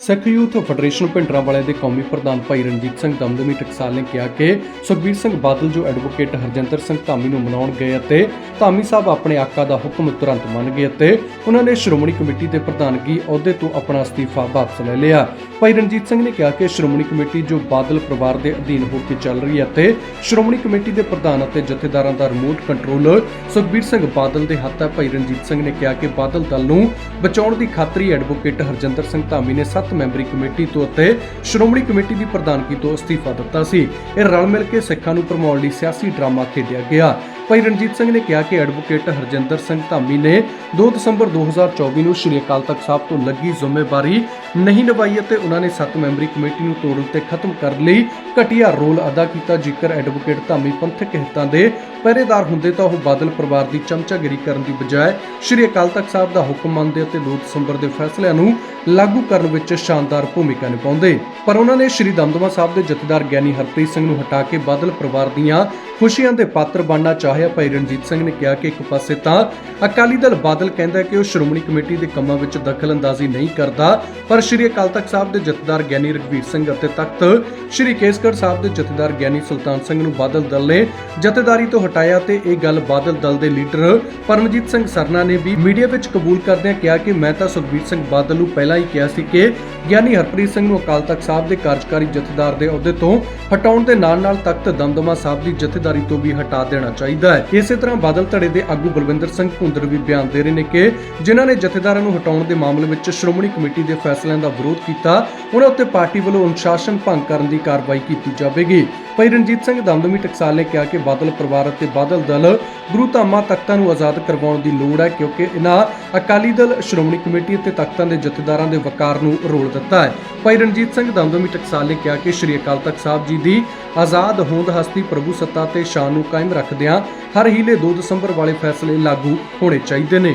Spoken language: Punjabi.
ਸਿੱਖ ਯੂਥ ਫੈਡਰੇਸ਼ਨ ਭਿੰਡਰਾਂ ਵਾਲੇ ਦੇ ਕੌਮੀ ਪ੍ਰਧਾਨ ਭਾਈ ਰਣਜੀਤ ਸਿੰਘ ਦਮਦਮੀ ਟਕਸਾਲ ਨੇ ਕਿਹਾ ਕਿ ਸੁਖਬੀਰ ਸਿੰਘ ਬਾਦਲ ਜੋ ਐਡਵੋਕੇਟ ਹਰਜਿੰਦਰ ਸਿੰਘ ਧਾਮੀ ਨੂੰ ਮਨਾਉਣ ਗਏ ਅਤੇ ਧਾਮੀ ਸਾਹਿਬ ਆਪਣੇ ਆਕਾ ਦਾ ਹੁਕਮ ਤੁਰੰਤ ਮੰਨ ਗਏ ਅਤੇ ਉਹਨਾਂ ਨੇ ਸ਼੍ਰੋਮਣੀ ਕਮੇਟੀ ਦੇ ਪ੍ਰਧਾਨਗੀ ਅਹੁਦੇ ਤੋਂ ਆਪਣਾ ਅਸਤੀਫਾ ਵਾਪਸ ਲੈ ਲਿਆ। ਭਾਈ ਰਣਜੀਤ ਸਿੰਘ ਨੇ ਕਿਹਾ ਕਿ ਸ਼੍ਰੋਮਣੀ ਕਮੇਟੀ ਜੋ ਬਾਦਲ ਪਰਿਵਾਰ ਦੇ ਅਧੀਨ ਹੋ ਕੇ ਚੱਲ ਰਹੀ ਹੈ ਅਤੇ ਸ਼੍ਰੋਮਣੀ ਕਮੇਟੀ ਦੇ ਪ੍ਰਧਾਨ ਅਤੇ ਜਥੇਦਾਰਾਂ ਦਾ ਰਿਮੋਟ ਕੰਟਰੋਲ ਸੁਖਬੀਰ ਸਿੰਘ ਬਾਦਲ ਦੇ ਹੱਥ ਹੈ। ਭਾਈ ਰਣਜੀਤ ਸਿੰਘ ਨੇ ਕਿਹਾ ਕਿ ਬਾਦਲ ਦਲ ਨੂੰ ਬਚਾਉਣ ਦੀ ਖਾਤਰੀ ਐਡਵੋਕੇਟ ਹਰਜਿੰਦਰ ਸਿੰਘ ਧਾਮੀ ਨੇ 7 ਮੈਂਬਰੀ ਕਮੇਟੀ ਤੋਂ ਅਤੇ ਸ਼੍ਰੋਮਣੀ ਕਮੇਟੀ ਦੀ ਪ੍ਰਧਾਨਗੀ ਤੋਂ ਅਸਤੀਫਾ ਦਿੱਤਾ ਸੀ। ਇਹ ਰਲ ਮਿਲ ਕੇ ਸਿੱਖਾਂ ਨੂੰ ਭਰਮਾਉਣ ਲਈ ਸਿਆਸੀ ਡਰਾਮਾ ਖੇਡਿਆ ਗਿਆ। ਭਾਈ ਰਣਜੀਤ ਸਿੰਘ ਨੇ ਕਿਹਾ ਕਿ ਐਡਵੋਕੇਟ ਹਰਜਿੰਦਰ ਸਿੰਘ ਧਾਮੀ ਨੇ 2 ਦਸੰਬਰ 2024 ਨੂੰ ਸ਼੍ਰੀ ਅਕਾਲ ਤਖਤ ਸਾਹਿਬ ਤੋਂ ਲੱਗੀ ਜ਼ਿੰਮੇਵਾਰੀ ਨਹੀਂ ਨਿਭਾਈ ਅਤੇ ਉਹਨਾਂ ਨੇ 7 ਮੈਂਬਰੀ ਕਮੇਟੀ ਨੂੰ ਤੋੜਨ ਤੇ ਖਤਮ ਕਰਨ ਲਈ ਘਟੀਆ ਰੋਲ ਅਦਾ ਕੀਤਾ। ਜੇਕਰ ਐਡਵੋਕੇਟ ਧਾਮੀ ਪੰਥਕ ਹਿੱਤਾਂ ਦੇ ਪਹਿਰੇਦਾਰ ਹੁੰਦੇ ਤਾਂ ਉਹ ਬਾਦਲ ਪਰਿਵਾਰ ਦੀ ਚਮਚਾਗਿਰੀ ਕਰਨ ਦੀ ਬਜਾਏ ਸ਼੍ਰੀ ਅਕਾਲ ਤਖਤ ਸਾਹਿਬ ਦਾ ਹੁਕਮ ਮੰਨਦੇ ਅਤੇ 2 ਦਸੰਬਰ ਦੇ ਫੈਸਲਿਆਂ ਨੂੰ ਲਾਗੂ ਕਰਨ ਵਿੱਚ ਸ਼ਾਨਦਾਰ ਭੂਮਿਕਾ ਨਿਭਾਉਂਦੇ। ਪਰ ਉਹਨਾਂ ਨੇ ਸ਼੍ਰੀ ਦਮਦਮਾ ਸਾਹਿਬ ਦੇ ਜਥੇਦਾਰ ਗਿਆਨੀ ਹਰਪ੍ਰੀਤ ਸਿੰਘ ਨੂੰ ਹਟਾ ਕੇ ਬਾਦਲ ਪਰਿਵਾਰ ਦੀਆਂ ਖੁਸ਼ੀਆਂ ਦੇ ਪਾਤਰ ਬਣਨਾ ਚਾਹਿਆ। ਭਾਈ ਰਣਜੀਤ ਸਿੰਘ ਨੇ ਕਿਹਾ ਕਿ ਇੱਕ ਪਾਸੇ ਤਾਂ ਅਕਾਲੀ ਦਲ ਬਾਦਲ ਕਹਿੰਦਾ ਹੈ ਕਿ ਉਹ ਸ਼੍ਰੋਮਣੀ ਕਮੇਟੀ ਦੇ ਕੰਮਾਂ ਵਿੱਚ ਦਖਲਅੰਦਾਜ਼ੀ ਨਹੀਂ ਕਰਦਾ, ਪਰ ਸ਼੍ਰੀ ਅਕਾਲ ਤਖਤ ਸਾਹਿਬ ਦੇ ਜਥੇਦਾਰ ਗਿਆਨੀ ਰਘਵੀਰ ਸਿੰਘ ਅਤੇ ਤਖਤ ਸ਼੍ਰੀ ਕੇਸਗੜ ਸਾਹਿਬ ਦੇ ਜਥੇਦਾਰ ਗਿਆਨੀ ਸੁਲਤਾਨ ਸਿੰਘ ਨੂੰ ਬਾਦਲ ਦਲ ਨੇ ਜਥੇਦਾਰੀ ਤੋਂ ਹਟਾਇਆ ਤੇ ਇਹ ਗੱਲ ਬਾਦਲ ਦਲ ਦੇ ਲੀਡਰ ਪਰਮਜੀਤ ਸਿੰਘ ਸਰਨਾ ਨੇ ਵੀ ਮੀਡੀਆ ਵਿੱਚ ਕਬੂਲ ਕਰਦਿਆਂ ਕਿਹਾ ਕਿ ਮੈਂ ਤਾਂ ਸੁਖਬੀਰ ਸਿੰਘ ਬਾਦਲ ਨੂੰ ਪਹਿਲਾਂ ਹੀ ਕਿਹਾ ਸੀ ਕਿ ਗਿਆਨੀ ਹਰਪ੍ਰੀਤ ਸਿੰਘ ਨੂੰ ਅਕਾਲ ਤਖਤ ਸਾਹਿਬ ਦੇ ਕਾਰਜਕਾਰੀ ਜਥੇਦਾਰ ਦੇ ਅਹੁਦੇ ਤੋਂ ਹਟਾਉਣ ਦੇ ਨਾਲ-ਨਾਲ ਤਖਤ ਦਮਦਮਾ ਸਾਹਿਬ ਦੀ ਜਥੇਦਾਰੀ ਤੋਂ ਵੀ ਹਟਾ ਦੇਣਾ ਚਾਹੀਦਾ। ਹੈ। ਇਸੇ ਤਰ੍ਹਾਂ ਬਾਦਲ ਧੜੇ ਦੇ ਆਗੂ ਬਲਵਿੰਦਰ ਸਿੰਘ ਭੁੰਦਰ ਵੀ ਬਿਆਨ ਦੇ ਰਹੇ ਨੇ ਕਿ ਜਿਨ੍ਹਾਂ ਨੇ ਜਥੇਦਾਰਾਂ ਨੂੰ ਹਟਾਉਣ ਦੇ ਮਾਮਲੇ ਵਿੱਚ ਸ਼੍ਰੋਮਣੀ ਕਮੇਟੀ ਦੇ ਫੈਸਲਿਆਂ ਦਾ ਵਿਰੋਧ ਕੀਤਾ, ਉਹਨਾਂ ਉੱਤੇ ਪਾਰਟੀ ਵੱਲੋਂ ਅਨੁਸ਼ਾਸਨ ਭੰਗ ਕਰਨ ਦੀ ਕਾਰਵਾਈ ਕੀਤੀ ਜਾਵੇਗੀ। ਭਾਈ ਰਣਜੀਤ ਸਿੰਘ ਦਮਦਮੀ ਟਕਸਾਲ ਨੇ ਕਿਹਾ ਕਿ ਬਾਦਲ ਪਰਿਵਾਰ ਅਤੇ ਬਾਦਲ ਦਲ ਗੁਰੂ ਧਾਮਾਂ ਤਖਤਾਂ ਨੂੰ ਆਜ਼ਾਦ ਕਰਵਾਉਣ ਦੀ ਲੋੜ ਹੈ ਕਿਉਂਕਿ ਇਹਨਾਂ ਅਕਾਲੀ ਦਲ, ਸ਼੍ਰੋਮਣੀ ਕਮੇਟੀ ਅਤੇ ਤਖਤਾਂ ਦੇ ਜਥੇਦਾਰਾਂ ਦੇ ਵਕਾਰ ਨੂੰ ਰੋਲ ਦਿੱਤਾ ਹੈ। ਭਾਈ ਰਣਜੀਤ ਸਿੰਘ ਦਮਦਮੀ ਟਕਸਾਲ ਨੇ ਕਿਹਾ ਕਿ ਸ਼੍ਰੀ ਅਕਾਲ ਤਖਤ ਸਾਹਿਬ ਜੀ ਦੀ ਆਜ਼ਾਦ ਹੋਂਦ ਹਸਤੀ ਪ੍ਰਭੂ ਸੱਤਾ ਤੇ ਸ਼ਾਨ ਨੂੰ ਕਾਇਮ ਰੱਖਦਿਆਂ ਹਰ ਹੀਲੇ 2 ਦਸੰਬਰ ਵਾਲੇ ਫੈਸਲੇ ਲਾਗੂ ਹੋਣੇ ਚਾਹੀਦੇ ਨੇ।